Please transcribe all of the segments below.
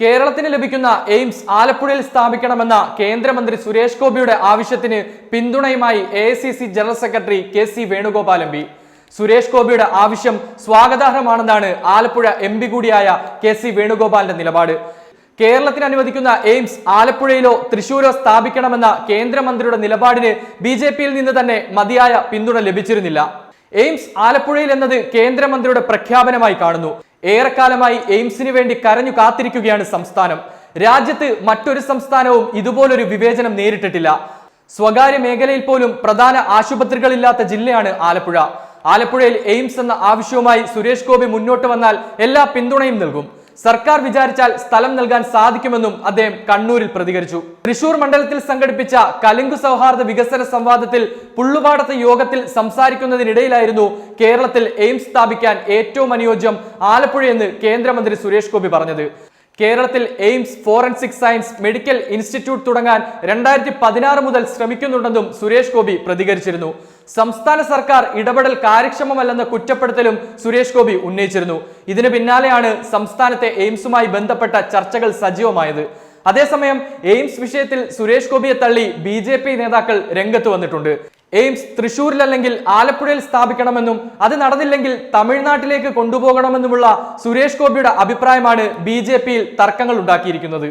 കേരളത്തിന് ലഭിക്കുന്ന എയിംസ് ആലപ്പുഴയിൽ സ്ഥാപിക്കണമെന്ന കേന്ദ്രമന്ത്രി സുരേഷ് ഗോപിയുടെ ആവശ്യത്തിന് പിന്തുണയുമായി A general secretary K C Venugopal M P. Suresh ഗോപിയുടെ ആവശ്യം സ്വാഗതാർഹമാണെന്നാണ് ആലപ്പുഴ എം പി കൂടിയായ കെ സി വേണുഗോപാലിന്റെ നിലപാട്. കേരളത്തിന് അനുവദിക്കുന്ന എയിംസ് ആലപ്പുഴയിലോ തൃശൂരോ സ്ഥാപിക്കണമെന്ന കേന്ദ്രമന്ത്രിയുടെ നിലപാടിന് ബി ജെ പിയിൽ നിന്ന് തന്നെ മതിയായ പിന്തുണ ലഭിച്ചിരുന്നില്ല. എയിംസ് ആലപ്പുഴയിൽ എന്നത് കേന്ദ്രമന്ത്രിയുടെ പ്രഖ്യാപനമായി കാണുന്നു. ഏറെക്കാലമായി എയിംസിന് വേണ്ടി കരഞ്ഞു കാത്തിരിക്കുകയാണ് സംസ്ഥാനം. രാജ്യത്ത് മറ്റൊരു സംസ്ഥാനവും ഇതുപോലൊരു വിവേചനം നേരിട്ടിട്ടില്ല. സ്വകാര്യ മേഖലയിൽ പോലും പ്രധാന ആശുപത്രികളില്ലാത്ത ജില്ലയാണ് ആലപ്പുഴ. ആലപ്പുഴയിൽ എയിംസ് എന്ന ആവശ്യവുമായി സുരേഷ് ഗോപി മുന്നോട്ട് വന്നാൽ എല്ലാ പിന്തുണയും നൽകും. സർക്കാർ വിചാരിച്ചാൽ സ്ഥലം നൽകാൻ സാധിക്കുമെന്നും അദ്ദേഹം കണ്ണൂരിൽ പ്രതികരിച്ചു. തൃശൂർ മണ്ഡലത്തിൽ സംഘടിപ്പിച്ച കലിങ്കു സൗഹാർദ്ദ വികസന സംവാദത്തിൽ പുള്ളുപാടത്തെ യോഗത്തിൽ സംസാരിക്കുന്നതിനിടയിലായിരുന്നു കേരളത്തിൽ എയിംസ് സ്ഥാപിക്കാൻ ഏറ്റവും അനുയോജ്യം ആലപ്പുഴയെന്ന് കേന്ദ്രമന്ത്രി സുരേഷ് ഗോപി പറഞ്ഞത്. കേരളത്തിൽ AIIMS forensic science medical institute തുടങ്ങാൻ രണ്ടായിരത്തി പതിനാറ് മുതൽ ശ്രമിക്കുന്നുണ്ടെന്നും സുരേഷ് ഗോപി പ്രതികരിച്ചിരുന്നു. സംസ്ഥാന സർക്കാർ ഇടപെടൽ കാര്യക്ഷമമല്ലെന്ന കുറ്റപ്പെടുത്തലും സുരേഷ് ഗോപി ഉന്നയിച്ചിരുന്നു. ഇതിന് പിന്നാലെയാണ് സംസ്ഥാനത്തെ എയിംസുമായി ബന്ധപ്പെട്ട ചർച്ചകൾ സജീവമായത്. അതേസമയം എയിംസ് വിഷയത്തിൽ സുരേഷ് ഗോപിയെ തള്ളി ബി നേതാക്കൾ രംഗത്ത് വന്നിട്ടുണ്ട്. എയിംസ് തൃശൂരിൽ അല്ലെങ്കിൽ ആലപ്പുഴയിൽ സ്ഥാപിക്കണമെന്നും അത് നടന്നില്ലെങ്കിൽ തമിഴ്നാട്ടിലേക്ക് കൊണ്ടുപോകണമെന്നുമുള്ള സുരേഷ് ഗോപിയുടെ അഭിപ്രായമാണ് ബി ജെ പിയിൽ തർക്കങ്ങൾ ഉണ്ടാക്കിയിരിക്കുന്നത്.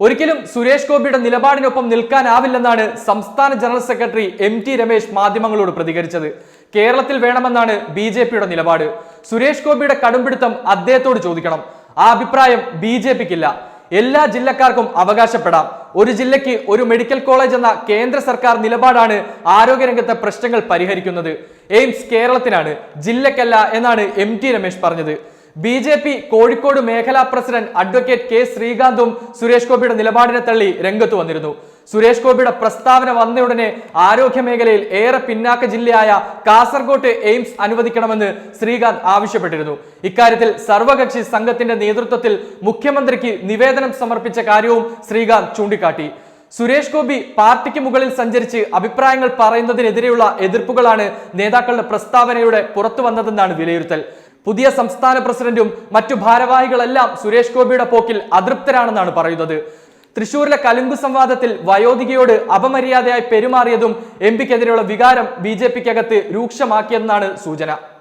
ഒരിക്കലും സുരേഷ് ഗോപിയുടെ നിലപാടിനൊപ്പം നിൽക്കാനാവില്ലെന്നാണ് സംസ്ഥാന general secretary M T Ramesh മാധ്യമങ്ങളോട് പ്രതികരിച്ചത്. കേരളത്തിൽ വേണമെന്നാണ് ബി ജെ പിയുടെ നിലപാട്. സുരേഷ് ഗോപിയുടെ കടുംപിടുത്തം അദ്ദേഹത്തോട് ചോദിക്കണം. ആ അഭിപ്രായം ബി ജെ പിക്കില്ല. എല്ലാ ജില്ലക്കാർക്കും അവകാശപ്പെടാം. ഒരു ജില്ലയ്ക്ക് ഒരു മെഡിക്കൽ കോളേജ് എന്ന കേന്ദ്ര സർക്കാർ നിലപാടാണ് ആരോഗ്യരംഗത്തെ പ്രശ്നങ്ങൾ പരിഹരിക്കുന്നത്. എയിംസ് കേരളത്തിനാണ് ജില്ലക്കല്ല എന്നാണ് എം ടി രമേശ് പറഞ്ഞത്. ബി ജെ പി കോഴിക്കോട് മേഖലാ പ്രസിഡന്റ് അഡ്വക്കേറ്റ് കെ ശ്രീകാന്തും സുരേഷ് ഗോപിയുടെ നിലപാടിനെ തള്ളി രംഗത്ത് വന്നിരുന്നു. സുരേഷ് ഗോപിയുടെ പ്രസ്താവന വന്നയുടനെ ആരോഗ്യ മേഖലയിൽ ഏറെ പിന്നാക്ക ജില്ലയായ കാസർഗോട്ട് എയിംസ് അനുവദിക്കണമെന്ന് ശ്രീകാന്ത് ആവശ്യപ്പെട്ടിരുന്നു. ഇക്കാര്യത്തിൽ സർവകക്ഷി സംഘത്തിന്റെ നേതൃത്വത്തിൽ മുഖ്യമന്ത്രിക്ക് നിവേദനം സമർപ്പിച്ച കാര്യവും ശ്രീകാന്ത് ചൂണ്ടിക്കാട്ടി. സുരേഷ് ഗോപി പാർട്ടിക്ക് മുകളിൽ സഞ്ചരിച്ച് അഭിപ്രായങ്ങൾ പറയുന്നതിനെതിരെയുള്ള എതിർപ്പുകളാണ് നേതാക്കളുടെ പ്രസ്താവനയുടെ പുറത്തു വന്നതെന്നാണ് വിലയിരുത്തൽ. പുതിയ സംസ്ഥാന പ്രസിഡന്റും മറ്റു ഭാരവാഹികളെല്ലാം സുരേഷ് ഗോപിയുടെ പോക്കിൽ അതൃപ്തരാണെന്നാണ് പറയുന്നത്. തൃശൂരിലെ കലുങ്കു സംവാദത്തിൽ വയോധികയോട് അപമര്യാദയായി പെരുമാറിയതും എം പിക്കെതിരെയുള്ള വികാരം ബി ജെ പിക്കകത്ത് രൂക്ഷമാക്കിയെന്നാണ് സൂചന.